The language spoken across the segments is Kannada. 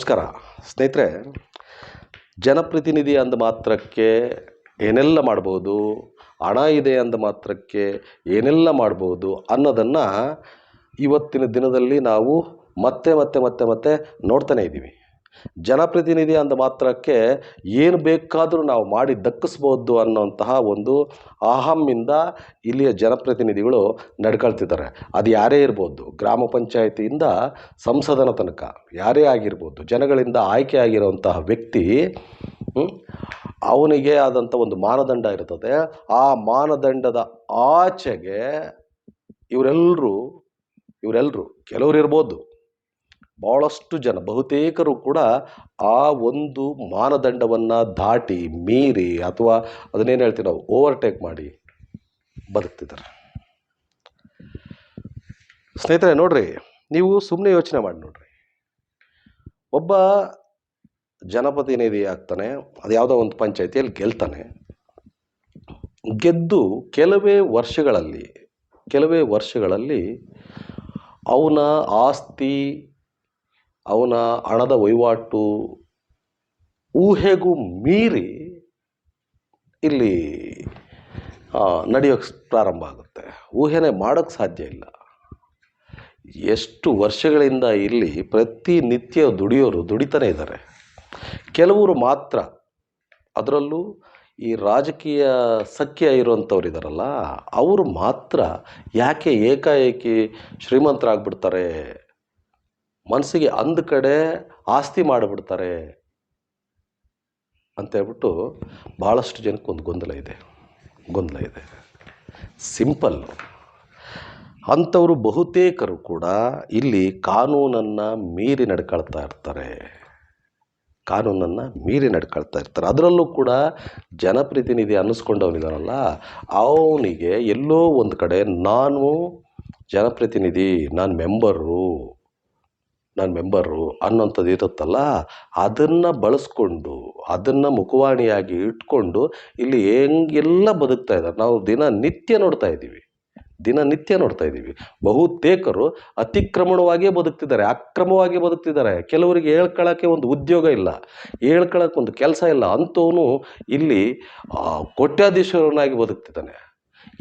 ನಮಸ್ಕಾರ. ಸ್ನೇಹಿತರೆ, ಜನಪ್ರತಿನಿಧಿ ಅಂದ ಮಾತ್ರಕ್ಕೆ ಏನೆಲ್ಲ ಮಾಡ್ಬೋದು, ಹಣ ಇದೆ ಅಂದ ಮಾತ್ರಕ್ಕೆ ಏನೆಲ್ಲ ಮಾಡ್ಬೋದು ಅನ್ನೋದನ್ನು ಇವತ್ತಿನ ದಿನದಲ್ಲಿ ನಾವು ಮತ್ತೆ ಮತ್ತೆ ಮತ್ತೆ ಮತ್ತೆ ನೋಡ್ತಾನೇ ಇದ್ದೀವಿ. ಜನಪ್ರತಿನಿಧಿ ಅಂದ ಮಾತ್ರಕ್ಕೆ ಏನು ಬೇಕಾದರೂ ನಾವು ಮಾಡಿ ದಕ್ಕಿಸ್ಬೋದು ಅನ್ನೋಂತಹ ಒಂದು ಅಹಮ್ಮಿಂದ ಇಲ್ಲಿಯ ಜನಪ್ರತಿನಿಧಿಗಳು ನಡ್ಕೊಳ್ತಿದ್ದಾರೆ. ಅದು ಯಾರೇ ಇರ್ಬೋದು, ಗ್ರಾಮ ಪಂಚಾಯಿತಿಯಿಂದ ಸಂಸದನ ತನಕ, ಯಾರೇ ಆಗಿರ್ಬೋದು, ಜನಗಳಿಂದ ಆಯ್ಕೆ ಆಗಿರುವಂತಹ ವ್ಯಕ್ತಿ ಅವನಿಗೆ ಆದಂಥ ಒಂದು ಮಾನದಂಡ ಇರ್ತದೆ. ಆ ಮಾನದಂಡದ ಆಚೆಗೆ ಇವರೆಲ್ಲರೂ ಇವರೆಲ್ಲರೂ ಕೆಲವರು ಇರ್ಬೋದು ಭಾಳಷ್ಟು ಜನ, ಬಹುತೇಕರು ಕೂಡ ಆ ಒಂದು ಮಾನದಂಡವನ್ನು ದಾಟಿ, ಮೀರಿ ಅಥವಾ ಅದನ್ನೇನು ಹೇಳ್ತೀವಿ ನಾವು ಓವರ್ಟೇಕ್ ಮಾಡಿ ಬದುಕ್ತಿದ್ದಾರೆ. ಸ್ನೇಹಿತರೆ, ನೋಡ್ರಿ, ನೀವು ಸುಮ್ಮನೆ ಯೋಚನೆ ಮಾಡಿ ನೋಡ್ರಿ. ಒಬ್ಬ ಜನಪ್ರತಿನಿಧಿ ಆಗ್ತಾನೆ, ಅದು ಯಾವುದೋ ಒಂದು ಪಂಚಾಯಿತಿಯಲ್ಲಿ ಗೆಲ್ತಾನೆ. ಗೆದ್ದು ಕೆಲವೇ ವರ್ಷಗಳಲ್ಲಿ ಕೆಲವೇ ವರ್ಷಗಳಲ್ಲಿ ಅವನ ಆಸ್ತಿ ಅವನ ಹಣದ ವಹಿವಾಟು ಊಹೆಗೂ ಮೀರಿ ಇಲ್ಲಿ ನಡೆಯೋಕ್ಕೆ ಪ್ರಾರಂಭ ಆಗುತ್ತೆ. ಊಹೆನೇ ಮಾಡೋಕ್ಕೆ ಸಾಧ್ಯ ಇಲ್ಲ. ಎಷ್ಟು ವರ್ಷಗಳಿಂದ ಇಲ್ಲಿ ಪ್ರತಿನಿತ್ಯ ದುಡಿಯೋರು ದುಡಿತಾನೆ ಇದ್ದಾರೆ. ಕೆಲವರು ಮಾತ್ರ, ಅದರಲ್ಲೂ ಈ ರಾಜಕೀಯ ಸಖ್ಯ ಇರುವಂಥವ್ರು ಇದ್ದಾರಲ್ಲ, ಅವರು ಮಾತ್ರ ಯಾಕೆ ಏಕಾಏಕಿ ಶ್ರೀಮಂತರಾಗ್ಬಿಡ್ತಾರೆ ಮನಸ್ಸಿಗೆ ಅಂದ ಕಡೆ ಆಸ್ತಿ ಮಾಡಿಬಿಡ್ತಾರೆ ಅಂತೇಳ್ಬಿಟ್ಟು ಭಾಳಷ್ಟು ಜನಕ್ಕೆ ಒಂದು ಗೊಂದಲ ಇದೆ. ಗೊಂದಲ ಇದೆ. ಸಿಂಪಲ್ ಅಂಥವರು ಬಹುತೇಕರು ಕೂಡ ಇಲ್ಲಿ ಕಾನೂನನ್ನು ಮೀರಿ ನಡ್ಕೊಳ್ತಾ ಇರ್ತಾರೆ. ಕಾನೂನನ್ನು ಮೀರಿ ನಡ್ಕೊಳ್ತಾ ಇರ್ತಾರೆ. ಅದರಲ್ಲೂ ಕೂಡ ಜನಪ್ರತಿನಿಧಿ ಅನ್ನಿಸ್ಕೊಂಡವನಿದಾನಲ್ಲ ಅವನಿಗೆ ಎಲ್ಲೋ ಒಂದು ಕಡೆ ನಾನು ಜನಪ್ರತಿನಿಧಿ, ನಾನು ಮೆಂಬರು ನಾನು ಮೆಂಬರು ಅನ್ನೋಂಥದ್ದು ಇರುತ್ತಲ್ಲ, ಅದನ್ನು ಬಳಸ್ಕೊಂಡು, ಅದನ್ನು ಮುಖವಾಣಿಯಾಗಿ ಇಟ್ಕೊಂಡು ಇಲ್ಲಿ ಹೆಂಗೆಲ್ಲ ಬದುಕ್ತಾ ಇದ್ದಾರೆ. ನಾವು ದಿನ ನಿತ್ಯ ನೋಡ್ತಾ ಇದ್ದೀವಿ. ದಿನನಿತ್ಯ ನೋಡ್ತಾ ಇದ್ದೀವಿ. ಬಹುತೇಕರು ಅತಿಕ್ರಮಣವಾಗಿಯೇ ಬದುಕ್ತಿದ್ದಾರೆ ಅಕ್ರಮವಾಗಿ ಬದುಕ್ತಿದ್ದಾರೆ. ಕೆಲವರಿಗೆ ಹೇಳ್ಕೊಳ್ಳೋಕ್ಕೆ ಒಂದು ಉದ್ಯೋಗ ಇಲ್ಲ ಹೇಳ್ಕೊಳ್ಳೋಕೆ ಒಂದು ಕೆಲಸ ಇಲ್ಲ ಅಂಥವನು ಇಲ್ಲಿ ಕೋಟ್ಯಾಧೀಶ್ವರನಾಗಿ ಬದುಕ್ತಿದ್ದಾನೆ.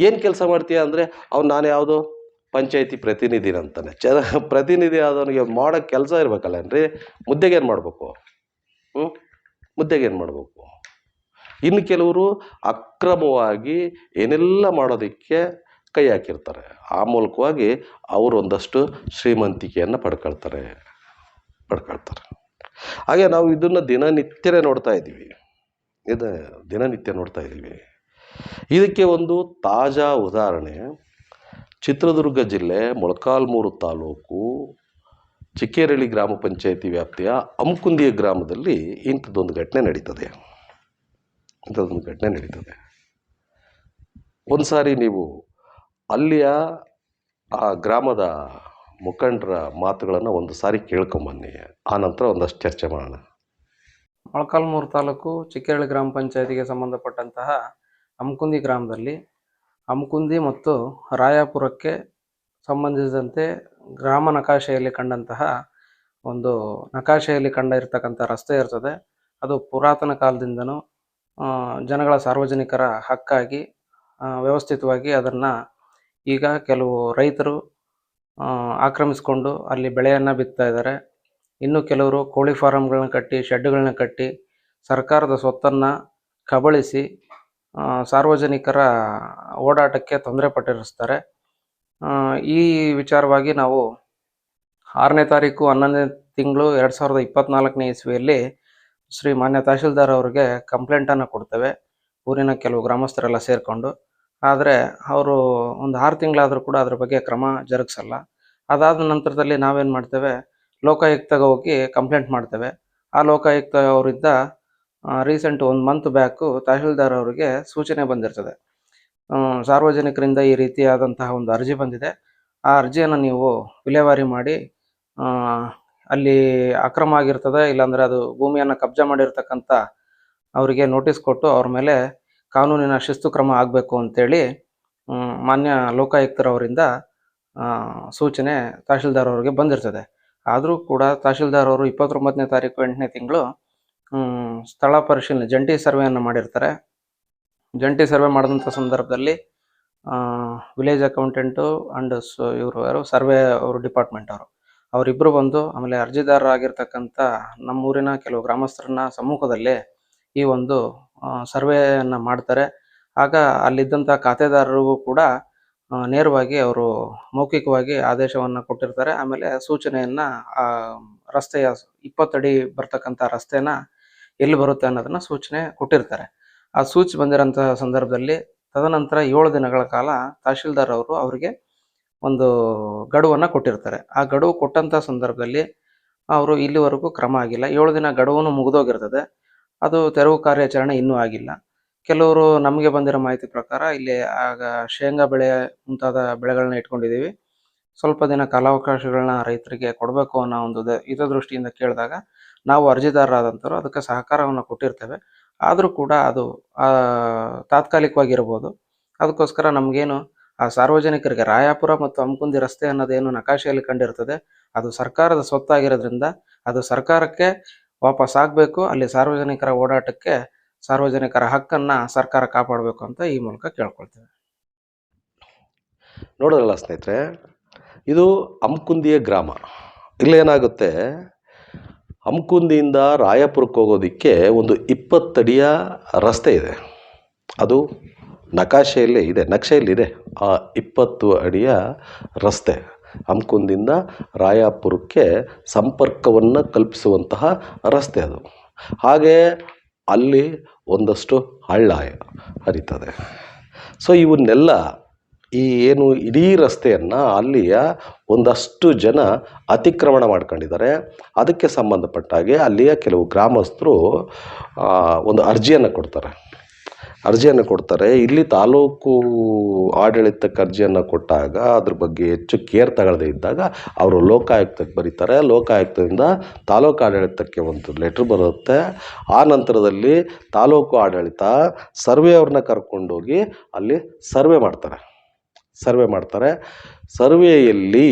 ಏನು ಕೆಲಸ ಮಾಡ್ತೀಯ ಅಂದರೆ, ಅವ್ನು ನಾನು ಯಾವುದೋ? ಪಂಚಾಯತಿ ಪ್ರತಿನಿಧಿ ಅಂತಾನೆ. ಚ, ಪ್ರತಿನಿಧಿ ಆದವನಿಗೆ ಮಾಡೋ ಕೆಲಸ ಇರ್ಬೇಕಲ್ಲೇನ್ರಿ ಮುದ್ದೆಗೆ ಏನು ಮಾಡಬೇಕು? ಹ್ಞೂ ಮುದ್ದೆಗೆ ಏನು ಮಾಡಬೇಕು? ಇನ್ನು ಕೆಲವರು ಅಕ್ರಮವಾಗಿ ಏನೆಲ್ಲ ಮಾಡೋದಕ್ಕೆ ಕೈ ಹಾಕಿರ್ತಾರೆ. ಆ ಮೂಲಕವಾಗಿ ಅವರು ಒಂದಷ್ಟು ಶ್ರೀಮಂತಿಕೆಯನ್ನು ಪಡ್ಕೊಳ್ತಾರೆ. ಪಡ್ಕೊಳ್ತಾರೆ. ಹಾಗೆ ನಾವು ಇದನ್ನು ದಿನನಿತ್ಯನೇ ನೋಡ್ತಾ ಇದ್ದೀವಿ. ಇದು ದಿನನಿತ್ಯ ನೋಡ್ತಾ ಇದ್ದೀವಿ. ಇದಕ್ಕೆ ಒಂದು ತಾಜಾ ಉದಾಹರಣೆ. ಚಿತ್ರದುರ್ಗ ಜಿಲ್ಲೆ ಮೊಳಕಾಲ್ಮೂರು ತಾಲೂಕು ಚಿಕ್ಕೇರಳ್ಳಿ ಗ್ರಾಮ ಪಂಚಾಯಿತಿ ವ್ಯಾಪ್ತಿಯ ಅಮ್ಕುಂದಿಯ ಗ್ರಾಮದಲ್ಲಿ ಇಂಥದ್ದೊಂದು ಘಟನೆ ನಡೀತದೆ. ಇಂಥದ್ದೊಂದು ಘಟನೆ ನಡೀತದೆ. ಒಂದು ಸಾರಿ ನೀವು ಅಲ್ಲಿಯ ಆ ಗ್ರಾಮದ ಮುಖಂಡರ ಮಾತುಗಳನ್ನು ಒಂದು ಸಾರಿ ಕೇಳ್ಕೊಂಬನ್ನಿ. ಆ ನಂತರ ಒಂದಷ್ಟು ಚರ್ಚೆ ಮಾಡೋಣ. ಮೊಳಕಾಲ್ಮೂರು ತಾಲೂಕು ಚಿಕ್ಕೇರಳ್ಳಿ ಗ್ರಾಮ ಪಂಚಾಯತಿಗೆ ಸಂಬಂಧಪಟ್ಟಂತಹ ಅಮ್ಕುಂದಿ ಗ್ರಾಮದಲ್ಲಿ ಅಮ್ಕುಂದಿ ಮತ್ತು ರಾಯಾಪುರಕ್ಕೆ ಸಂಬಂಧಿಸಿದಂತೆ ಗ್ರಾಮ ನಕಾಶೆಯಲ್ಲಿ ಕಂಡಂತಹ ಒಂದು ನಕಾಶೆಯಲ್ಲಿ ಕಂಡ ಇರತಕ್ಕಂಥ ರಸ್ತೆ ಇರ್ತದೆ. ಅದು ಪುರಾತನ ಕಾಲದಿಂದನೂ ಜನಗಳ ಸಾರ್ವಜನಿಕರ ಹಕ್ಕಾಗಿ ವ್ಯವಸ್ಥಿತವಾಗಿ ಅದನ್ನು ಈಗ ಕೆಲವು ರೈತರು ಆಕ್ರಮಿಸಿಕೊಂಡು ಅಲ್ಲಿ ಬೆಳೆಯನ್ನು ಬಿತ್ತಾ ಇದ್ದಾರೆ. ಇನ್ನು ಕೆಲವರು ಕೋಳಿ ಫಾರಮ್ಗಳನ್ನ ಕಟ್ಟಿ, ಶೆಡ್ಗಳನ್ನ ಕಟ್ಟಿ, ಸರ್ಕಾರದ ಸ್ವತ್ತನ್ನು ಕಬಳಿಸಿ ಸಾರ್ವಜನಿಕರ ಓಡಾಟಕ್ಕೆ ತೊಂದರೆ ಪಟ್ಟಿರಿಸ್ತಾರೆ. ಈ ವಿಚಾರವಾಗಿ ನಾವು ಆರನೇ ತಾರೀಕು ಹನ್ನೊಂದನೇ ತಿಂಗಳು ಎರಡು ಸಾವಿರದ ಇಪ್ಪತ್ತ್ನಾಲ್ಕನೇ ಇಸ್ವಿಯಲ್ಲಿ ಶ್ರೀ ಮಾನ್ಯ ತಹಶೀಲ್ದಾರ್ ಅವರಿಗೆ ಕಂಪ್ಲೇಂಟನ್ನು ಕೊಡ್ತೇವೆ. ಊರಿನ ಕೆಲವು ಗ್ರಾಮಸ್ಥರೆಲ್ಲ ಸೇರಿಕೊಂಡು. ಆದರೆ ಅವರು ಒಂದು ಆರು ತಿಂಗಳಾದರೂ ಕೂಡ ಅದ್ರ ಬಗ್ಗೆ ಕ್ರಮ ಜರುಗಿಸಲ್ಲ. ಅದಾದ ನಂತರದಲ್ಲಿ ನಾವೇನು ಮಾಡ್ತೇವೆ? ಲೋಕಾಯುಕ್ತಗೆ ಹೋಗಿ ಕಂಪ್ಲೇಂಟ್ ಮಾಡ್ತೇವೆ. ಆ ಲೋಕಾಯುಕ್ತ ಅವರಿಂದ ರೀಸೆಂಟ್ ಒಂದು ಮಂತ್ ಬ್ಯಾಕು ತಹಶೀಲ್ದಾರ್ ಅವರಿಗೆ ಸೂಚನೆ ಬಂದಿರ್ತದೆ. ಸಾರ್ವಜನಿಕರಿಂದ ಈ ರೀತಿಯಾದಂತಹ ಒಂದು ಅರ್ಜಿ ಬಂದಿದೆ. ಆ ಅರ್ಜಿಯನ್ನು ನೀವು ವಿಲೇವಾರಿ ಮಾಡಿ ಅಲ್ಲಿ ಅಕ್ರಮ ಆಗಿರ್ತದೆ, ಇಲ್ಲಾಂದರೆ ಅದು ಭೂಮಿಯನ್ನು ಕಬ್ಜಾ ಮಾಡಿರ್ತಕ್ಕಂಥ ಅವರಿಗೆ ನೋಟಿಸ್ ಕೊಟ್ಟು ಅವ್ರ ಮೇಲೆ ಕಾನೂನಿನ ಶಿಸ್ತು ಕ್ರಮ ಆಗಬೇಕು ಅಂತೇಳಿ ಮಾನ್ಯ ಲೋಕಾಯುಕ್ತರವರಿಂದ ಸೂಚನೆ ತಹಶೀಲ್ದಾರ್ ಅವರಿಗೆ ಬಂದಿರ್ತದೆ. ಆದರೂ ಕೂಡ ತಹಶೀಲ್ದಾರ್ ಅವರು ಇಪ್ಪತ್ತೊಂಬತ್ತನೇ ತಾರೀಕು ಎಂಟನೇ ತಿಂಗಳು ಸ್ಥಳ ಪರಿಶೀಲನೆ, ಜಂಟಿ ಸರ್ವೆಯನ್ನು ಮಾಡಿರ್ತಾರೆ. ಜಂಟಿ ಸರ್ವೆ ಮಾಡಿದಂಥ ಸಂದರ್ಭದಲ್ಲಿ ವಿಲೇಜ್ ಅಕೌಂಟೆಂಟು ಸೊ, ಇವರು ಯಾರು? ಸರ್ವೆ ಅವರು ಡಿಪಾರ್ಟ್ಮೆಂಟ್ ಅವರು. ಅವರಿಬ್ಬರು ಬಂದು ಆಮೇಲೆ ಅರ್ಜಿದಾರರಾಗಿರ್ತಕ್ಕಂಥ ನಮ್ಮೂರಿನ ಕೆಲವು ಗ್ರಾಮಸ್ಥರನ್ನ ಸಮ್ಮುಖದಲ್ಲಿ ಈ ಒಂದು ಸರ್ವೆಯನ್ನು ಮಾಡ್ತಾರೆ. ಆಗ ಅಲ್ಲಿದ್ದಂಥ ಖಾತೆದಾರರಿಗೂ ಕೂಡ ನೇರವಾಗಿ ಅವರು ಮೌಖಿಕವಾಗಿ ಆದೇಶವನ್ನು ಕೊಟ್ಟಿರ್ತಾರೆ. ಆಮೇಲೆ ಸೂಚನೆಯನ್ನು ರಸ್ತೆಯ ಇಪ್ಪತ್ತಡಿ ಬರ್ತಕ್ಕಂಥ ರಸ್ತೆನ ಎಲ್ಲಿ ಬರುತ್ತೆ ಅನ್ನೋದನ್ನ ಸೂಚನೆ ಕೊಟ್ಟಿರ್ತಾರೆ. ಆ ಸೂಚಿ ಬಂದಿರೋಂತಹ ಸಂದರ್ಭದಲ್ಲಿ ತದನಂತರ ಏಳು ದಿನಗಳ ಕಾಲ ತಹಶೀಲ್ದಾರ್ ಅವರು ಅವರಿಗೆ ಒಂದು ಗಡುವನ್ನು ಕೊಟ್ಟಿರ್ತಾರೆ. ಆ ಗಡುವು ಕೊಟ್ಟಂತಹ ಸಂದರ್ಭದಲ್ಲಿ ಅವರು ಇಲ್ಲಿವರೆಗೂ ಕ್ರಮ ಆಗಿಲ್ಲ. ಏಳು ದಿನ ಗಡುವನ್ನು ಮುಗಿದೋಗಿರ್ತದೆ. ಅದು ತೆರವು ಕಾರ್ಯಾಚರಣೆ ಇನ್ನೂ ಆಗಿಲ್ಲ. ಕೆಲವರು ನಮಗೆ ಬಂದಿರೋ ಮಾಹಿತಿ ಪ್ರಕಾರ ಇಲ್ಲಿ ಆಗ ಶೇಂಗಾ ಬೆಳೆ ಮುಂತಾದ ಬೆಳೆಗಳನ್ನ ಇಟ್ಕೊಂಡಿದ್ದೀವಿ. ಸ್ವಲ್ಪ ದಿನ ಕಾಲಾವಕಾಶಗಳನ್ನ ರೈತರಿಗೆ ಕೊಡಬೇಕು ಅನ್ನೋ ಒಂದು ಹಿತದೃಷ್ಟಿಯಿಂದ ಕೇಳಿದಾಗ ನಾವು ಅರ್ಜಿದಾರರಾದಂಥವ್ರು ಅದಕ್ಕೆ ಸಹಕಾರವನ್ನು ಕೊಟ್ಟಿರ್ತೇವೆ. ಆದರೂ ಕೂಡ ಅದು ತಾತ್ಕಾಲಿಕವಾಗಿರ್ಬೋದು. ಅದಕ್ಕೋಸ್ಕರ ನಮಗೇನು, ಆ ಸಾರ್ವಜನಿಕರಿಗೆ ರಾಯಾಪುರ ಮತ್ತು ಹಮ್ಕುಂದಿ ರಸ್ತೆ ಅನ್ನೋದೇನು ನಕಾಶೆಯಲ್ಲಿ ಕಂಡಿರ್ತದೆ. ಅದು ಸರ್ಕಾರದ ಸ್ವತ್ತಾಗಿರೋದ್ರಿಂದ ಅದು ಸರ್ಕಾರಕ್ಕೆ ವಾಪಸ್ ಆಗಬೇಕು. ಅಲ್ಲಿ ಸಾರ್ವಜನಿಕರ ಓಡಾಟಕ್ಕೆ ಸಾರ್ವಜನಿಕರ ಹಕ್ಕನ್ನು ಸರ್ಕಾರ ಕಾಪಾಡಬೇಕು ಅಂತ ಈ ಮೂಲಕ ಕೇಳ್ಕೊಳ್ತೇವೆ. ನೋಡಿದ್ರಲ್ಲ ಸ್ನೇಹಿತರೆ, ಇದು ಅಮ್ಕುಂದಿಯ ಗ್ರಾಮ. ಇಲ್ಲೇನಾಗುತ್ತೆ ಅಮ್ಕುಂದಿಯಿಂದ ರಾಯಪುರಕ್ಕೆ ಹೋಗೋದಕ್ಕೆ ಒಂದು ಇಪ್ಪತ್ತಡಿಯ ರಸ್ತೆ ಇದೆ. ಅದು ನಕಾಶೆಯಲ್ಲೇ ಇದೆ, ನಕ್ಷೆಯಲ್ಲಿ ಇದೆ. ಆ ಇಪ್ಪತ್ತು ಅಡಿಯ ರಸ್ತೆ ಹಮ್ಕುಂದಿಂದ ರಾಯಪುರಕ್ಕೆ ಸಂಪರ್ಕವನ್ನು ಕಲ್ಪಿಸುವಂತಹ ರಸ್ತೆ ಅದು. ಹಾಗೆ ಅಲ್ಲಿ ಒಂದಷ್ಟು ಹಳ್ಳ ಹರಿತದೆ. ಸೊ ಇವನ್ನೆಲ್ಲ ಈ ಏನು ಇಡೀ ರಸ್ತೆಯನ್ನು ಅಲ್ಲಿಯ ಒಂದಷ್ಟು ಜನ ಅತಿಕ್ರಮಣ ಮಾಡ್ಕೊಂಡಿದ್ದಾರೆ. ಅದಕ್ಕೆ ಸಂಬಂಧಪಟ್ಟ ಹಾಗೆ ಅಲ್ಲಿಯ ಕೆಲವು ಗ್ರಾಮಸ್ಥರು ಒಂದು ಅರ್ಜಿಯನ್ನು ಕೊಡ್ತಾರೆ. ಅರ್ಜಿಯನ್ನು ಕೊಡ್ತಾರೆ. ಇಲ್ಲಿ ತಾಲೂಕು ಆಡಳಿತಕ್ಕೆ ಅರ್ಜಿಯನ್ನು ಕೊಟ್ಟಾಗ ಅದ್ರ ಬಗ್ಗೆ ಹೆಚ್ಚು ಕೇರ್ ತಗೊಳ್ಳದೇ ಇದ್ದಾಗ ಅವರು ಲೋಕಾಯುಕ್ತಕ್ಕೆ ಬರೀತಾರೆ. ಲೋಕಾಯುಕ್ತದಿಂದ ತಾಲೂಕು ಆಡಳಿತಕ್ಕೆ ಒಂದು ಲೆಟ್ರ್ ಬರುತ್ತೆ. ಆ ನಂತರದಲ್ಲಿ ತಾಲೂಕು ಆಡಳಿತ ಸರ್ವೆ ಅವ್ರನ್ನ ಕರ್ಕೊಂಡೋಗಿ ಅಲ್ಲಿ ಸರ್ವೆ ಮಾಡ್ತಾರೆ. ಸರ್ವೆ ಮಾಡ್ತಾರೆ. ಸರ್ವೆಯಲ್ಲಿ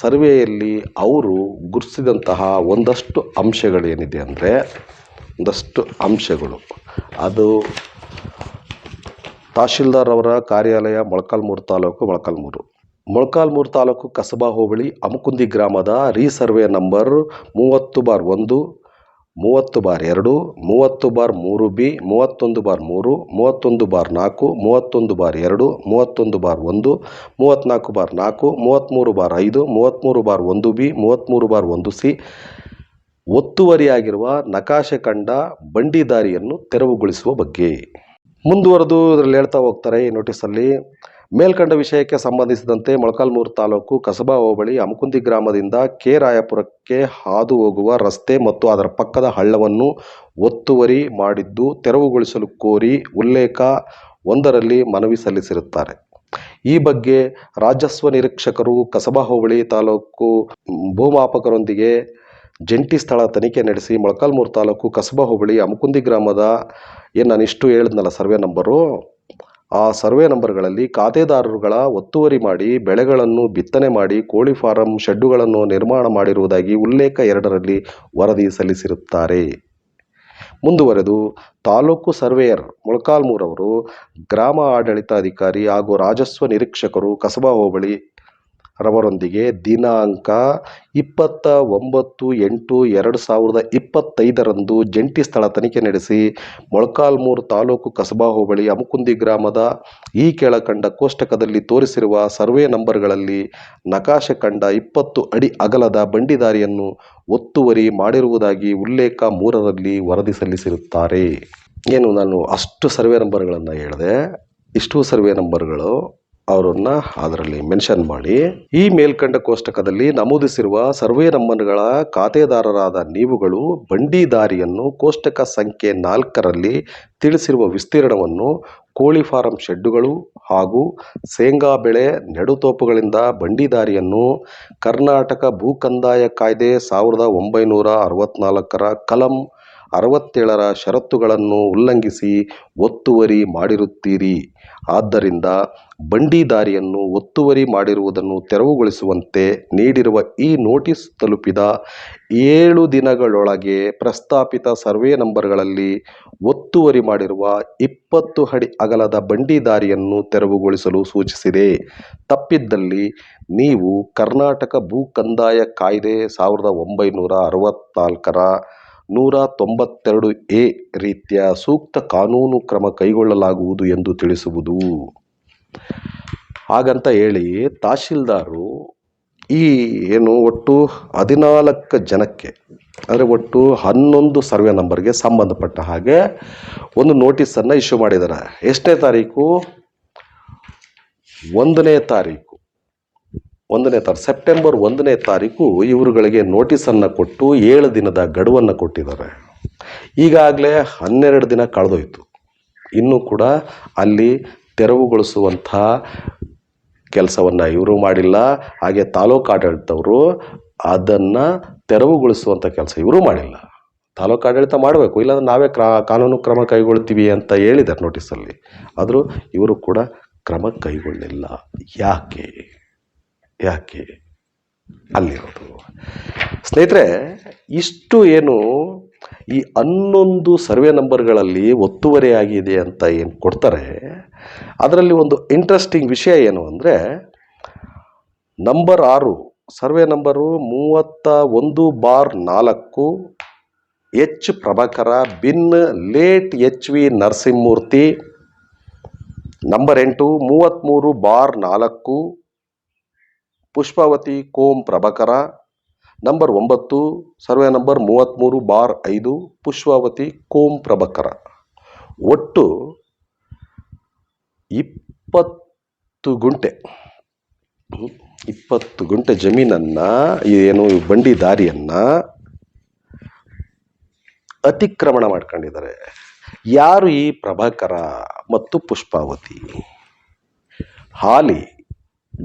ಸರ್ವೆಯಲ್ಲಿ ಅವರು ಗುರುತಿಸಿದಂತಹ ಒಂದಷ್ಟು ಅಂಶಗಳೇನಿದೆ ಅಂದರೆ, ಒಂದಷ್ಟು ಅಂಶಗಳು. ಅದು ತಹಶೀಲ್ದಾರ್ ಅವರ ಕಾರ್ಯಾಲಯ ಮೊಳಕಾಲ್ಮೂರು ತಾಲೂಕು ಮೊಳಕಾಲ್ಮೂರು. ಮೊಳಕಾಲ್ಮೂರು ತಾಲೂಕು ಕಸಬಾ ಹೋಬಳಿ ಅಮಕುಂದಿ ಗ್ರಾಮದ ರೀಸರ್ವೆ ನಂಬರ್ ಮೂವತ್ತು ಬಾರ್ ಒಂದು ಮೂವತ್ತು ಬಾರ್ ಎರಡು, ಮೂವತ್ತು ಬಾರ್ ಮೂರು ಬಿ, ಮೂವತ್ತೊಂದು ಬಾರ್ ಮೂರು, ಮೂವತ್ತೊಂದು ಬಾರ್ ನಾಲ್ಕು, ಮೂವತ್ತೊಂದು ಬಾರ್ ಎರಡು, ಮೂವತ್ತೊಂದು ಬಾರ್ ಒಂದು, ಮೂವತ್ತ್ನಾಲ್ಕು ಬಾರ್ ನಾಲ್ಕು, ಮೂವತ್ತ್ಮೂರು ಬಾರ್ ಐದು, ಮೂವತ್ತ್ಮೂರು ಬಾರ್ ಒಂದು ಬಿ, ಮೂವತ್ತ್ಮೂರು ಬಾರ್ ಒಂದು ಸಿ. ಒತ್ತುವರಿಯಾಗಿರುವ ನಕಾಶೆ ಕಂಡ ಬಂಡಿದಾರಿಯನ್ನು ತೆರವುಗೊಳಿಸುವ ಬಗ್ಗೆ. ಮುಂದುವರೆದು ಇದರಲ್ಲಿ ಹೇಳ್ತಾ ಹೋಗ್ತಾರೆ ಈ ನೋಟಿಸಲ್ಲಿ ಮೇಲ್ಕಂಡ ವಿಷಯಕ್ಕೆ ಸಂಬಂಧಿಸಿದಂತೆ ಮೊಳಕಾಲ್ಮೂರು ತಾಲೂಕು ಕಸಬಾ ಹೋಬಳಿ ಅಮಕುಂದಿ ಗ್ರಾಮದಿಂದ ಕೆ. ರಾಯಪುರಕ್ಕೆ ಹಾದು ಹೋಗುವ ರಸ್ತೆ ಮತ್ತು ಅದರ ಪಕ್ಕದ ಹಳ್ಳವನ್ನು ಒತ್ತುವರಿ ಮಾಡಿದ್ದು ತೆರವುಗೊಳಿಸಲು ಕೋರಿ ಉಲ್ಲೇಖ ಒಂದರಲ್ಲಿ ಮನವಿ ಸಲ್ಲಿಸಿರುತ್ತಾರೆ. ಈ ಬಗ್ಗೆ ರಾಜಸ್ವ ನಿರೀಕ್ಷಕರು ಕಸಬಾ ಹೋಬಳಿ ತಾಲೂಕು ಭೂಮಾಪಕರೊಂದಿಗೆ ಜಂಟಿ ಸ್ಥಳ ತನಿಖೆ ನಡೆಸಿ ಮೊಳಕಾಲ್ಮೂರು ತಾಲೂಕು ಕಸಬಾ ಹೋಬಳಿ ಅಮಕುಂದಿ ಗ್ರಾಮದ ಏನು ನಾನು ಇಷ್ಟು ಹೇಳಿದ್ನಲ್ಲ ಸರ್ವೆ ನಂಬರು. ಆ ಸರ್ವೆ ನಂಬರ್ಗಳಲ್ಲಿ ಖಾತೆದಾರರುಗಳ ಒತ್ತುವರಿ ಮಾಡಿ, ಬೆಳೆಗಳನ್ನು ಬಿತ್ತನೆ ಮಾಡಿ, ಕೋಳಿ ಫಾರಂ ಶೆಡ್ಡುಗಳನ್ನು ನಿರ್ಮಾಣ ಮಾಡಿರುವುದಾಗಿ ಉಲ್ಲೇಖ ಎರಡರಲ್ಲಿ ವರದಿ ಸಲ್ಲಿಸಿರುತ್ತಾರೆ. ಮುಂದುವರೆದು, ತಾಲೂಕು ಸರ್ವೇಯರ್ ಮೊಳಕಾಲ್ಮೂರವರು, ಗ್ರಾಮ ಆಡಳಿತಾಧಿಕಾರಿ ಹಾಗೂ ರಾಜಸ್ವ ನಿರೀಕ್ಷಕರು ಕಸಬಾ ಹೋಬಳಿ ರವರೊಂದಿಗೆ ದಿನಾಂಕ ಇಪ್ಪತ್ತ ಒಂಬತ್ತು ಎಂಟು ಎರಡು ಸಾವಿರದ ಇಪ್ಪತ್ತೈದರಂದು ಜಂಟಿ ಸ್ಥಳ ತನಿಖೆ ನಡೆಸಿ ಮೊಳಕಾಲ್ಮೂರು ತಾಲೂಕು ಕಸಬಾ ಹೋಬಳಿ ಅಮಕುಂದಿ ಗ್ರಾಮದ ಈ ಕೆಳಕಂಡ ಕೋಷ್ಟಕದಲ್ಲಿ ತೋರಿಸಿರುವ ಸರ್ವೆ ನಂಬರ್ಗಳಲ್ಲಿ ನಕಾಶೆ ಕಂಡ ಇಪ್ಪತ್ತು ಅಡಿ ಅಗಲದ ಬಂಡಿದಾರಿಯನ್ನು ಒತ್ತುವರಿ ಮಾಡಿರುವುದಾಗಿ ಉಲ್ಲೇಖ ಮೂರರಲ್ಲಿ ವರದಿ ಸಲ್ಲಿಸಿರುತ್ತಾರೆ. ಏನು ನಾನು ಅಷ್ಟು ಸರ್ವೆ ನಂಬರ್ಗಳನ್ನು ಹೇಳಿದೆ? ಇಷ್ಟು ಸರ್ವೆ ನಂಬರ್ಗಳು ಅವರನ್ನ ಅದರಲ್ಲಿ ಮೆನ್ಷನ್ ಮಾಡಿ, ಈ ಮೇಲ್ಕಂಡ ಕೋಷ್ಟಕದಲ್ಲಿ ನಮೂದಿಸಿರುವ ಸರ್ವೆ ನಂಬರ್ಗಳ ಖಾತೆದಾರರಾದ ನೀವುಗಳು ಬಂಡಿ ದಾರಿಯನ್ನು ಕೋಷ್ಟಕ ಸಂಖ್ಯೆ ನಾಲ್ಕರಲ್ಲಿ ತಿಳಿಸಿರುವ ವಿಸ್ತೀರ್ಣವನ್ನು ಕೋಳಿ ಫಾರಂ ಶೆಡ್ಡುಗಳು ಹಾಗೂ ಶೇಂಗಾ ಬೆಳೆ ನೆಡುತೋಪುಗಳಿಂದ ಬಂಡಿ ದಾರಿಯನ್ನು ಕರ್ನಾಟಕ ಭೂ ಕಂದಾಯ ಕಾಯ್ದೆ ಸಾವಿರದ ಒಂಬೈನೂರ ಅರವತ್ತ್ನಾಲ್ಕರ ಕಲಂ ಅರವತ್ತೇಳರ ಷರತ್ತುಗಳನ್ನು ಉಲ್ಲಂಘಿಸಿ ಒತ್ತುವರಿ ಮಾಡಿರುತ್ತೀರಿ. ಆದ್ದರಿಂದ ಬಂಡಿದಾರಿಯನ್ನು ಒತ್ತುವರಿ ಮಾಡಿರುವುದನ್ನು ತೆರವುಗೊಳಿಸುವಂತೆ ನೀಡಿರುವ ಈ ನೋಟಿಸ್ ತಲುಪಿದ ಏಳು ದಿನಗಳೊಳಗೆ ಪ್ರಸ್ತಾಪಿತ ಸರ್ವೆ ನಂಬರ್ಗಳಲ್ಲಿ ಒತ್ತುವರಿ ಮಾಡಿರುವ ಇಪ್ಪತ್ತು ಅಡಿ ಅಗಲದ ಬಂಡಿದಾರಿಯನ್ನು ತೆರವುಗೊಳಿಸಲು ಸೂಚಿಸಿದೆ. ತಪ್ಪಿದ್ದಲ್ಲಿ ನೀವು ಕರ್ನಾಟಕ ಭೂ ಕಂದಾಯ ಕಾಯ್ದೆ ಸಾವಿರದ ಒಂಬೈನೂರ ಅರವತ್ನಾಲ್ಕರ ನೂರ ತೊಂಬತ್ತೆರಡು ಎ ರೀತಿಯ ಸೂಕ್ತ ಕಾನೂನು ಕ್ರಮ ಕೈಗೊಳ್ಳಲಾಗುವುದು ಎಂದು ತಿಳಿಸುವುದು. ಹಾಗಂತ ಹೇಳಿ ತಹಶೀಲ್ದಾರು ಈ ಏನು ಒಟ್ಟು ಹದಿನಾಲ್ಕು ಜನಕ್ಕೆ, ಅಂದರೆ ಒಟ್ಟು ಹನ್ನೊಂದು ಸರ್ವೆ ನಂಬರ್ಗೆ ಸಂಬಂಧಪಟ್ಟ ಹಾಗೆ ಒಂದು ನೋಟಿಸನ್ನು ಇಶ್ಯೂ ಮಾಡಿದ್ದಾರೆ. ಎಷ್ಟನೇ ತಾರೀಕು? ಒಂದನೇ ತಾರೀಕು. ಒಂದನೇ ತಾರೀಕು ಸೆಪ್ಟೆಂಬರ್ ಒಂದನೇ ತಾರೀಕು ಇವರುಗಳಿಗೆ ನೋಟಿಸನ್ನು ಕೊಟ್ಟು ಏಳು ದಿನದ ಗಡುವನ್ನು ಕೊಟ್ಟಿದ್ದಾರೆ. ಈಗಾಗಲೇ ಹನ್ನೆರಡು ದಿನ ಕಳೆದೋಯ್ತು. ಇನ್ನೂ ಕೂಡ ಅಲ್ಲಿ ತೆರವುಗೊಳಿಸುವಂಥ ಕೆಲಸವನ್ನು ಇವರು ಮಾಡಿಲ್ಲ. ಹಾಗೆ ತಾಲೂಕು ಆಡಳಿತವರು ಅದನ್ನು ತೆರವುಗೊಳಿಸುವಂಥ ಕೆಲಸ ಇವರು ಮಾಡಿಲ್ಲ. ತಾಲೂಕು ಆಡಳಿತ ಮಾಡಬೇಕು, ಇಲ್ಲಾಂದ್ರೆ ನಾವೇ ಕ್ರಾ, ಕಾನೂನು ಕ್ರಮ ಕೈಗೊಳ್ತೀವಿ ಅಂತ ಹೇಳಿದ್ದಾರೆ ನೋಟಿಸಲ್ಲಿ. ಆದರೂ ಇವರು ಕೂಡ ಕ್ರಮ ಕೈಗೊಳ್ಳಿಲ್ಲ. ಯಾಕೆ? ಯಾಕೆ? ಅಲ್ಲಿರೋದು. ಸ್ನೇಹಿತರೆ, ಇಷ್ಟು ಏನು ಈ ಹನ್ನೊಂದು ಸರ್ವೆ ನಂಬರ್ಗಳಲ್ಲಿ ಒತ್ತುವರಿಯಾಗಿದೆ ಅಂತ ಏನು ಕೊಡ್ತಾರೆ? ಅದರಲ್ಲಿ ಒಂದು ಇಂಟ್ರೆಸ್ಟಿಂಗ್ ವಿಷಯ ಏನು ಅಂದರೆ, ನಂಬರ್ ಆರು, ಸರ್ವೆ ನಂಬರು ಮೂವತ್ತ ಒಂದು ಬಾರ್ ನಾಲ್ಕು, H Prabhakar bin late H V Narasimhamurthy, number ಎಂಟು ಮೂವತ್ತ್ಮೂರು ಬಾರ್ ನಾಲ್ಕು ಪುಷ್ಪಾವತಿ, ಕೋಂ ಪ್ರಭಕರ. ನಂಬರ್ ಒಂಬತ್ತು, ಸರ್ವೆ ನಂಬರ್ ಮೂವತ್ತ್ಮೂರು ಬಾರ್ ಐದು, ಪುಷ್ಪಾವತಿ, ಕೋಂ ಪ್ರಭಕರ. ಒಟ್ಟು ಇಪ್ಪತ್ತು ಗುಂಟೆ. ಇಪ್ಪತ್ತು ಗುಂಟೆ ಜಮೀನನ್ನು ಏನು ಬಂಡಿ ದಾರಿಯನ್ನು ಅತಿಕ್ರಮಣ ಮಾಡ್ಕೊಂಡಿದ್ದಾರೆ. ಯಾರು ಈ ಪ್ರಭಾಕರ ಮತ್ತು ಪುಷ್ಪಾವತಿ? ಹಾಲಿ